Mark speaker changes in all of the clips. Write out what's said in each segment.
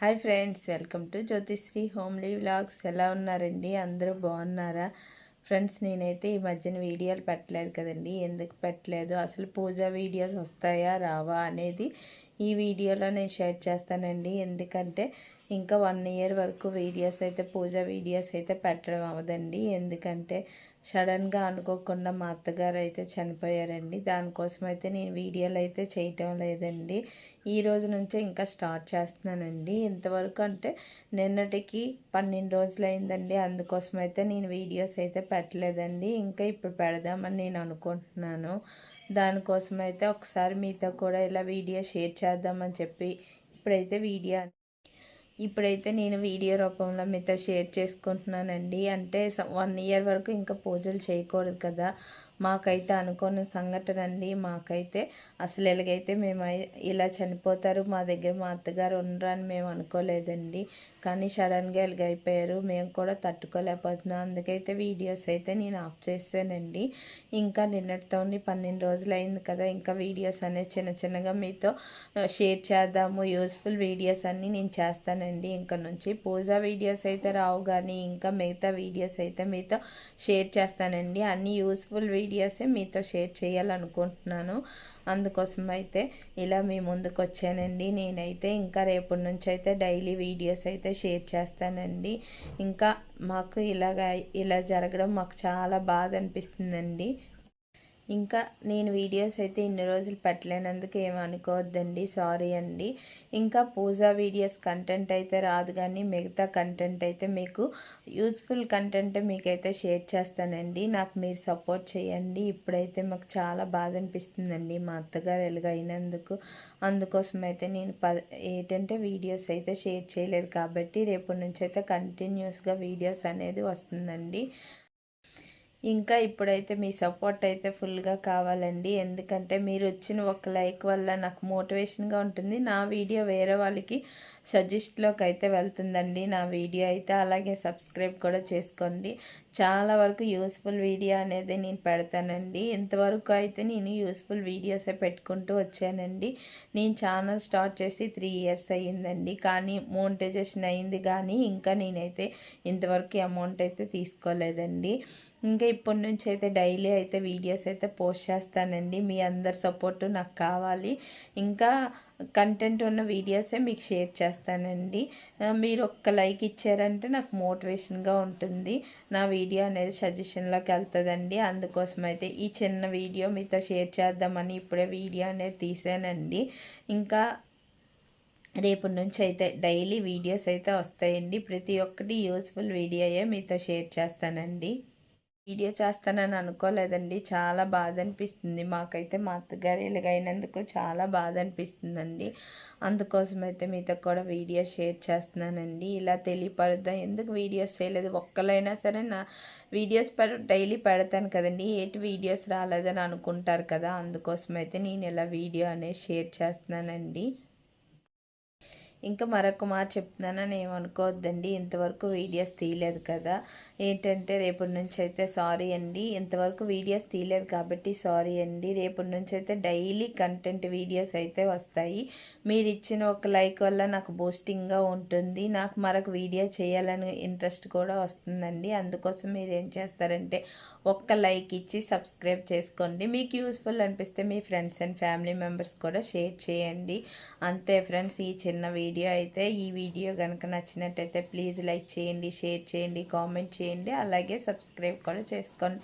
Speaker 1: Hi friends welcome to Jyothisri homely vlogs. ఎలా ఉన్నారండి? అందరూ బాగున్నారా? ఫ్రెండ్స్ నేనైతే ఈ మధ్యన వీడియోలు పెట్టలేదు కదండి. ఎందుకు పెట్టలేదు? అసలు పూజ వీడియోస్ వస్తాయా రావా అనేది ఈ వీడియోలో నేను షేర్ చేస్తానండి. ఎందుకంటే ఇంకా వన్ ఇయర్ వరకు వీడియోస్ అయితే పూజ వీడియోస్ అయితే పెట్టడం అవ్వదండి. ఎందుకంటే సడన్గా అనుకోకుండా మా అత్తగారు అయితే చనిపోయారండి. దానికోసం అయితే నేను వీడియోలు అయితే చేయటం లేదండి. ఈ రోజు నుంచే ఇంకా స్టార్ట్ చేస్తున్నానండి. ఇంతవరకు అంటే నిన్నటికి పన్నెండు రోజులు అయిందండి అందుకోసం అయితే నేను వీడియోస్ అయితే పెట్టలేదండి. ఇంకా ఇప్పుడు పెడదామని నేను అనుకుంటున్నాను. దానికోసం అయితే ఒకసారి మీతో కూడా ఇలా వీడియో షేర్ చేద్దామని చెప్పి ఇప్పుడైతే వీడియో ఇప్పుడైతే నేను వీడియో రూపంలో మీతో షేర్ చేసుకుంటున్నానండి. అంటే వన్ ఇయర్ వరకు ఇంకా పూజలు చేయకూడదు కదా. మాకైతే అనుకున్న సంఘటన అండి మాకైతే అసలు ఎలాగైతే మేము ఇలా చనిపోతారు మా దగ్గర మా అత్తగారు ఉండరని అని మేము అనుకోలేదండి. కానీ సడన్గా ఎలాగైపోయారు మేము కూడా తట్టుకోలేకపోతున్నాం. అందుకైతే వీడియోస్ అయితే నేను ఆఫ్ చేస్తానండి ఇంకా నిన్నటితో పన్నెండు రోజులు అయింది కదా ఇంకా వీడియోస్ అనేది చిన్న చిన్నగా మీతో షేర్ చేద్దాము. యూస్ఫుల్ వీడియోస్ అన్నీ నేను చేస్తానండి. ఇంకా నుంచి పూజా వీడియోస్ అయితే రావు కానీ ఇంకా మిగతా వీడియోస్ అయితే మీతో షేర్ చేస్తానండి. అన్ని యూస్ఫుల్ వీడియో వీడియోసే మీతో షేర్ చేయాలనుకుంటున్నాను. అందుకోసం అయితే ఇలా మీ ముందుకు వచ్చానండి నేనైతే ఇంకా రేపటి నుంచి అయితే డైలీ వీడియోస్ అయితే షేర్ చేస్తానండి. ఇంకా మాకు ఇలాగ ఇలా జరగడం మాకు చాలా బాధ అనిపిస్తుందండి. ఇంకా నేను వీడియోస్ అయితే ఇన్ని రోజులు పెట్టలేనందుకు ఏమనుకోవద్దండి సారీ అండి. ఇంకా పూజా వీడియోస్ కంటెంట్ అయితే రాదు కానీ మిగతా కంటెంట్ అయితే మీకు యూజ్ఫుల్ కంటెంట్ మీకైతే షేర్ చేస్తానండి. నాకు మీరు సపోర్ట్ చేయండి. ఇప్పుడైతే మాకు చాలా బాధ అనిపిస్తుందండి మా అత్తగారు ఎలాగైనందుకు. అందుకోసం అయితే నేను ప ఏంటంటే వీడియోస్ అయితే షేర్ చేయలేదు కాబట్టి రేపటి నుంచి అయితే కంటిన్యూస్గా వీడియోస్ అనేది వస్తుందండి. ఇంకా ఇప్పుడైతే మీ సపోర్ట్ అయితే ఫుల్గా కావాలండి. ఎందుకంటే మీరు వచ్చిన ఒక లైక్ వల్ల నాకు మోటివేషన్గా ఉంటుంది. నా వీడియో వేరే వాళ్ళకి సజెస్ట్లోకి అయితే వెళ్తుందండి. నా వీడియో అయితే అలాగే సబ్స్క్రైబ్ కూడా చేసుకోండి. చాలా వరకు యూస్ఫుల్ వీడియో అనేది నేను పెడతానండి. ఇంతవరకు అయితే నేను యూస్ఫుల్ వీడియోసే పెట్టుకుంటూ వచ్చానండి. నేను ఛానల్ స్టార్ట్ చేసి త్రీ ఇయర్స్ అయ్యిందండి. కానీ మోనిటైజేషన్ అయింది కానీ ఇంకా నేనైతే ఇంతవరకు అమౌంట్ అయితే తీసుకోలేదండి. ఇంకా ఇప్పటి నుంచి అయితే డైలీ అయితే వీడియోస్ అయితే పోస్ట్ చేస్తానండి. మీ అందరి సపోర్టు నాకు కావాలి. ఇంకా కంటెంట్ ఉన్న వీడియోసే మీకు షేర్ చేస్తానండి. మీరు ఒక్క లైక్ ఇచ్చారంటే నాకు మోటివేషన్గా ఉంటుంది. నా వీడియో అనేది సజెషన్లోకి వెళ్తుందండి. అందుకోసం అయితే ఈ చిన్న వీడియో మీతో షేర్ చేద్దామని ఇప్పుడే వీడియో అనేది తీసానండి. ఇంకా రేపటి నుంచి అయితే డైలీ వీడియోస్ అయితే వస్తాయండి. ప్రతి ఒక్కటి యూస్ఫుల్ వీడియోయే మీతో షేర్ చేస్తానండి. వీడియో చేస్తానని అనుకోలేదండి. చాలా బాధ అనిపిస్తుంది మాకైతే మా అత్తగారు ఇలాగైనందుకు చాలా బాధ అనిపిస్తుందండి అందుకోసం అయితే మీతో కూడా వీడియో షేర్ చేస్తున్నానండి. ఇలా తెలియపడద్దాం? ఎందుకు వీడియోస్ చేయలేదు? ఒక్కలైనా సరే నా వీడియోస్ డైలీ పెడతాను కదండి. ఏటి వీడియోస్ రాలేదని అనుకుంటారు కదా. అందుకోసం అయితే నేను ఇలా వీడియో అనేది షేర్ చేస్తున్నానండి. ఇంకా మరొక మాట చెప్తున్నానని ఏమనుకోవద్దండి ఇంతవరకు వీడియోస్ తీయలేదు కదా. ఏంటంటే రేపటి నుంచి అయితే సారీ అండి. ఇంతవరకు వీడియోస్ తీయలేదు కాబట్టి సారీ అండి. రేపటి నుంచి అయితే డైలీ కంటెంట్ వీడియోస్ అయితే వస్తాయి. మీరు ఇచ్చిన ఒక లైక్ వల్ల నాకు బూస్టింగ్గా ఉంటుంది. నాకు మరొక వీడియో చేయాలని ఇంట్రెస్ట్ కూడా వస్తుందండి. అందుకోసం మీరు ఏం చేస్తారంటే ఒక్క లైక్ ఇచ్చి సబ్స్క్రైబ్ చేసుకోండి. మీకు యూస్ఫుల్ అనిపిస్తే మీ ఫ్రెండ్స్ అండ్ ఫ్యామిలీ మెంబర్స్ కూడా షేర్ చేయండి. అంతే ఫ్రెండ్స్ ఈ చిన్న వీడియో వీడియో అయితే ఈ వీడియో కనుక నచ్చినట్టయితే ప్లీజ్ లైక్ చేయండి షేర్ చేయండి కామెంట్ చేయండి. అలాగే సబ్స్క్రైబ్ కూడా చేసుకోండి.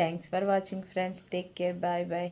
Speaker 1: Thanks for watching friends. Take care. Bye bye.